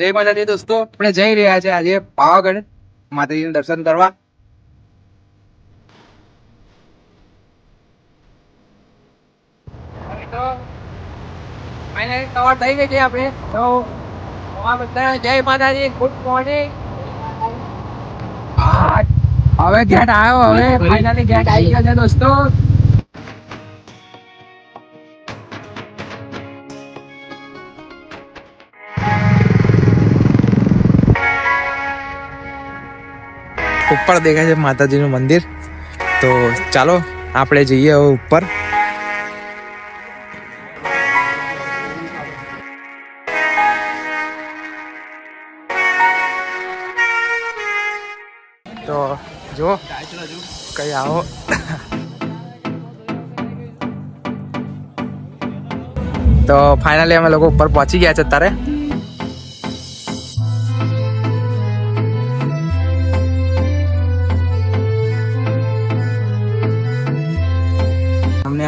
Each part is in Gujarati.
જય માતાજી દોસ્તો આપણે જઈ રહ્યા છે આજે પાવાગઢ માતાજીના દર્શન કરવા. સવાર થઈ ગઈ છે આપણે. તો જય માતાજી ગુડ મોર્નિંગ હવે ગેટ આવ્યો હવે ફાઇનલી ગેટ આવી ગયો છે દોસ્તો. ઉપર દેખાય છે માતાજીનું મંદિર. તો ચાલો, આપણે જઈએ હવે ઉપર. તો જો, કઈ આવો. તો ફાઇનલી અમે લોકો ઉપર પહોંચી ગયા છે અત્યારે.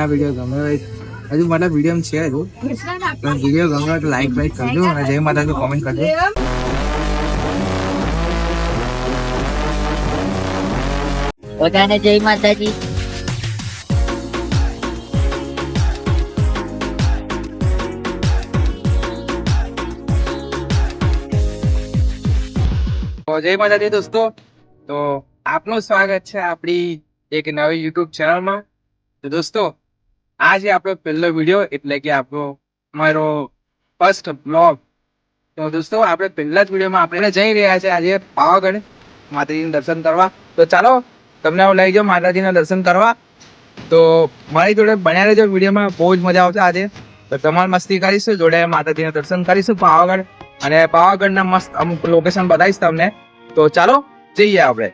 આ વીડિયો ગમ્યો હોય હજુ મારા વીડિયો છે હજુ. તો વીડિયો ગમ્યો હોય તો લાઈક લાઈક કરજો અને જય માતાજી કોમેન્ટ કરજો. બધાને જય માતાજી. જય માતાજી દોસ્તો. તો આપનું સ્વાગત છે આપણી એક નવી યુટ્યુબ ચેનલમાં તો દોસ્તો આ છે આપણો પહેલો વીડિયો એટલે કે આપણો મારો ફર્સ્ટ બ્લોગ તો દોસ્તો, આપણે પહેલા જ વિડીયોમાં આપણે જઈ રહ્યા છે આજે પાવાગઢ માતાજીના દર્શન કરવા. તો ચાલો, તમને હું લઈ જાઉં માતાજીના દર્શન કરવા. તો મારી જોડે બન્યા રહેજો વિડીયોમાં બહુ જ મજા આવશે આજે. તો તમારે મસ્તી કરીશું, જોડે માતાજીના દર્શન કરીશું પાવાગઢ. અને પાવાગઢના મસ્ત અમુક લોકેશન બતાવીશ તમને. તો ચાલો, જઈએ આપણે.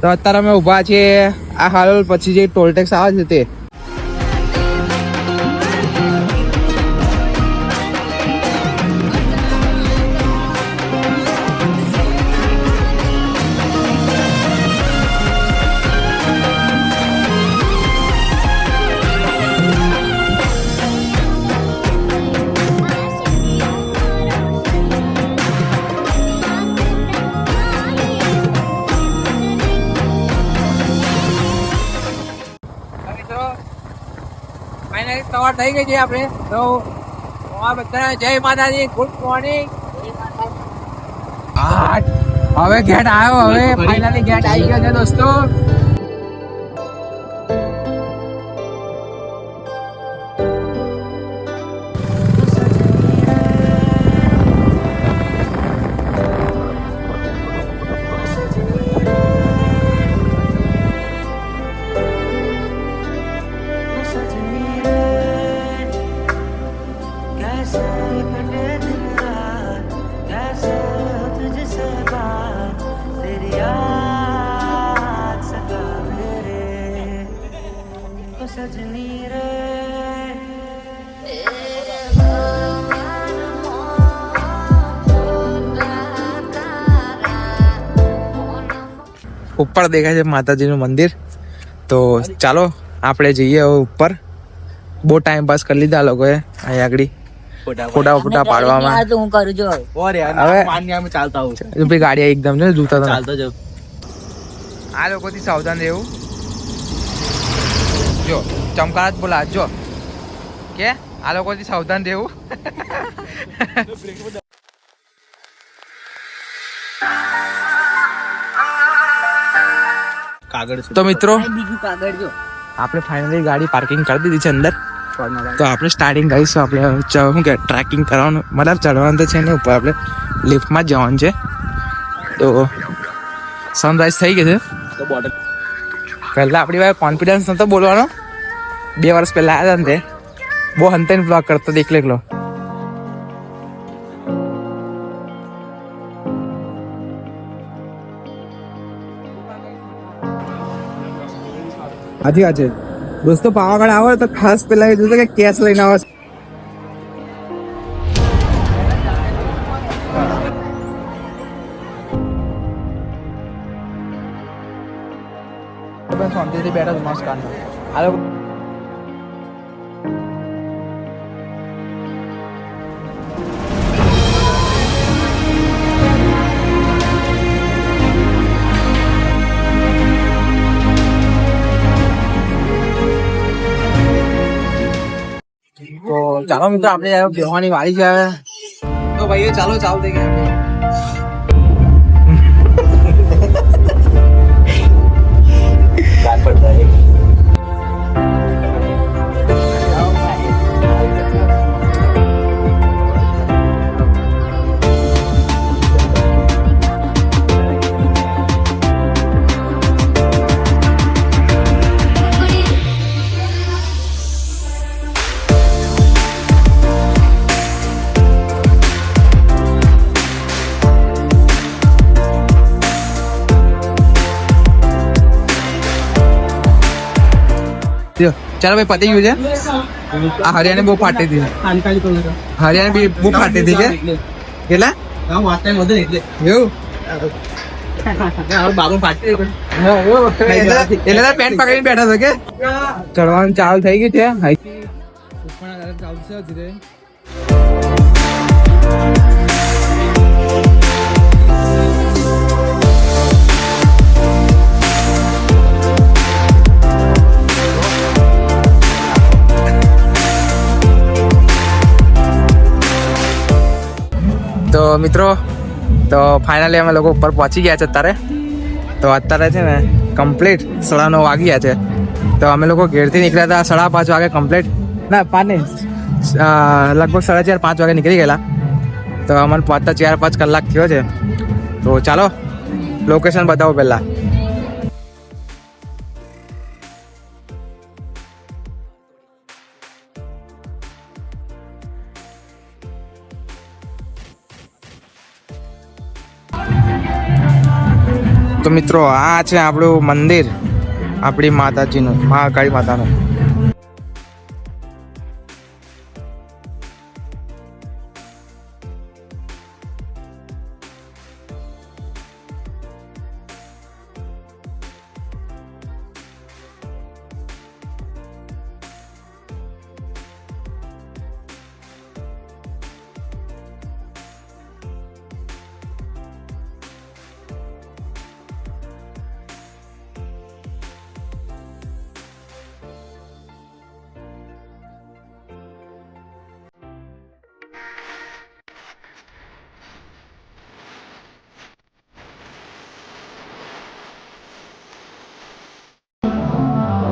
તો અત્યારે અમે ઊભા છીએ આ હાલોલ પછી જે ટોલ ટેક્સ આવે છે તે. થઈ ગઈ છે આપણે. તો આ બધા જય માતાજી ગુડ મોર્નિંગ હવે ગેટ આવ્યો હવે ફાઇનલી ગેટ આવી ગયો છે દોસ્તો. ઉપર દેખાય છે માતાજીનું મંદિર. તો ચાલો આપણે જઈએ ઉપર. બહુ ટાઈમ પાસ કરી લીધા આ લોકોએ અહીંયા આગળ. ફોટા ફોટા પાડવામાં. હું કરું જો. હવે ચાલતા હું ભાઈ ગાડી એકદમ છે જૂતા ચાલતો જાઉં. આ લોકોથી સાવધાન રહેવું. જો. ચમકારા જ બોલા જો. કે આ લોકોથી સાવધાન રહેવું. કાગળ તો મિત્રો બીજું કાગળ જો. આપણે ફાઇનલી ગાડી પાર્કિંગ કરી દીધી છે અંદર. તો આપણે સ્ટાર્ટિંગ કરીશું. આપણે શું કે ટ્રેકિંગ કરવાનું. મતલબ ચડવાનું તો છે ને ઉપર આપણે લિફ્ટમાં જ જવાનું છે. તો સનરાઈઝ થઈ ગઈ છે. તો બોટલ પહેલા આપણી પાસે કોન્ફિડન્સ નહોતો બોલવાનો. બે વર્ષ પહેલા આવ્યા હતા ને તે. બહુ હંતેન બ્લોગ કરતો દેખ લેખલો સાચી વાત છે દોસ્તો પાવાગઢ આવો તો ખાસ પેલા એ જોજો કે કેશ લઈને આવો શાંતિથી બેઠા મસ્ત કાઢ આ લોકો ચાલો મિત્રો આપણે હવે બેહવાની વાળી છે તો ભાઈ ચાલો ચાલુ થઈ ગયા ચાલો ભાઈ, પતી ગયું છે? આ હરિયાણી બહુ ફાટી હતી. હરિયાણી બી બહુ ફાટી હતી કે? કેટલા? એવું? ચડવાનું ચાલુ થઈ ગયું છે. ચાલુ તો મિત્રો, તો ફાઇનલી અમે લોકો ઉપર પહોંચી ગયા છે અત્યારે. તો અત્યારે છે ને કમ્પ્લીટ સાડા નવ વાગી ગયા છે. તો અમે લોકો ઘેરથી નીકળ્યા હતા સાડા પાંચ વાગે કમ્પ્લીટ ના, પાંચ નહીં. લગભગ સાડા ચાર, પાંચ વાગે નીકળી ગયેલા. તો અમને પહોંચતા ચાર, પાંચ કલાક થયો છે. તો ચાલો લોકેશન બતાવો પહેલાં. મિત્રો આ છે આપણું મંદિર. આપણી માતાજીનું મહાકાળી માતાનું.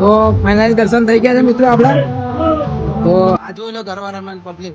તો ફાઇનલ દર્શન થઈ ગયા છે મિત્રો આપણા. તો આજુ ઘરવાળા પબ્લિક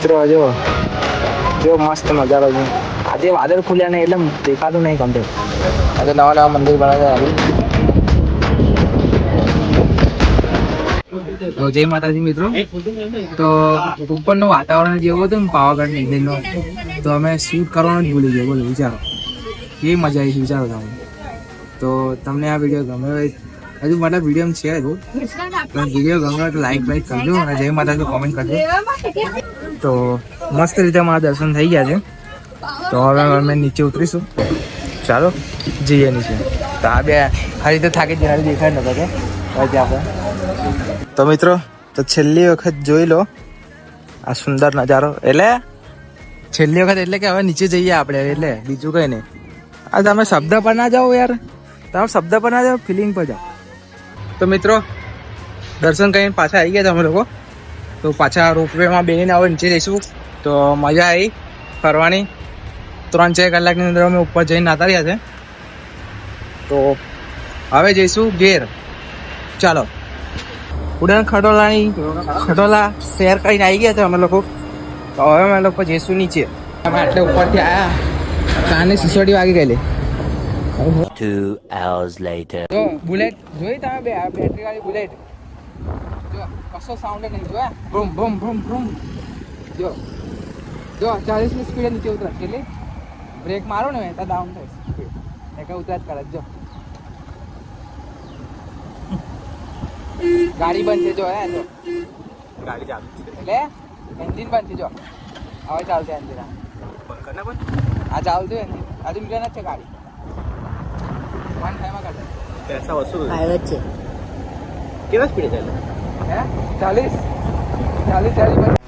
મિત્રો જો જો મસ્ત નજારો છે. આજે વાદળ ખુલ્યા નહીં એટલે દેખાતું નહીં ગમતું આજે નવા નવા મંદિર બનાવ્યા તો જય માતાજી મિત્રો. તો ઉપરનું વાતાવરણ જેવું હતું ને પાવાગઢ મંદિરનો તો અમે શૂટ કરવાનું જ ભૂલી ગયા. બોલો વિચારો. કેવી મજા આવી છે વિચારો તમે. તો તમને આ વીડિયો ગમે હોય હજુ મારા વીડિયો છે વીડિયો ગમે તો લાઈક બાઈક કરજો અને જય માતાજી કોમેન્ટ કરજો. તો મસ્ત રીતે મારા દર્શન થઈ ગયા છે. તો હવે અમે નીચે ઉતરીશું. ચાલો, જઈએ નીચે. તો આ બે આ રીતે થાકી જનારી દેખાય નતો કે. હવે તો મિત્રો, તો છેલ્લી વખત જોઈ લો. આ સુંદર નજારો. એટલે છેલ્લી વખત એટલે કે હવે નીચે જઈએ આપણે, એટલે બીજું કઈ નહીં. આ તમે શબ્દ પર ના જાઓ યાર. તમે શબ્દ પર ના જાઓ ફિલિંગ પર જાઓ. તો મિત્રો, દર્શન કરીને પાછા આવી ગયા તમે લોકો. તો પાછા રોપવેમાં બેસીને હવે નીચે જઈશું. તો મજા આવી ફરવાની. ત્રણ ચાર કલાકની અંદર અમે ઉપર જઈને નાતા રહ્યા છે. તો હવે જઈશું ઘેર. ચાલો. ઉડાન ખટોલાની ખટોલા શેર કરીને આવી ગયા છે અમે લોકો. તો હવે અમે લોકો જઈશું નીચે. અમે આટલે ઉપરથી આવ્યા કાને સિસોડી વાગી ગયેલી. Two hours later. જો બુલેટ જોઈ તમે બે બેટરી વાળી બુલેટ. કશો સાઉન્ડ નહીં જોયા ભ્રમ ભ્રમ ભ્રમ ભ્રમ જો. જો ચાલીસની સ્પીડે નીચે ઉતરે. કેટલી? બ્રેક મારો ને તો ડાઉન થાય. સ્પીડ એક ઉતરા જ કરે. જો. ગાડી બંધ છે જો હે જો. ગાડી ચાલુ એટલે એન્જિન બંધ છે જો. હવે ચાલશે એન્જિન આ. ચાલતું હોય એન્જિન હજુ મીટર જ છે ગાડી. વન ટાઈમમાં કાઢે પૈસા વસૂલ છે. કેવા સ્પીડે ચાલે? હે? ચાલીસ? ચાલીસ ચાલીસ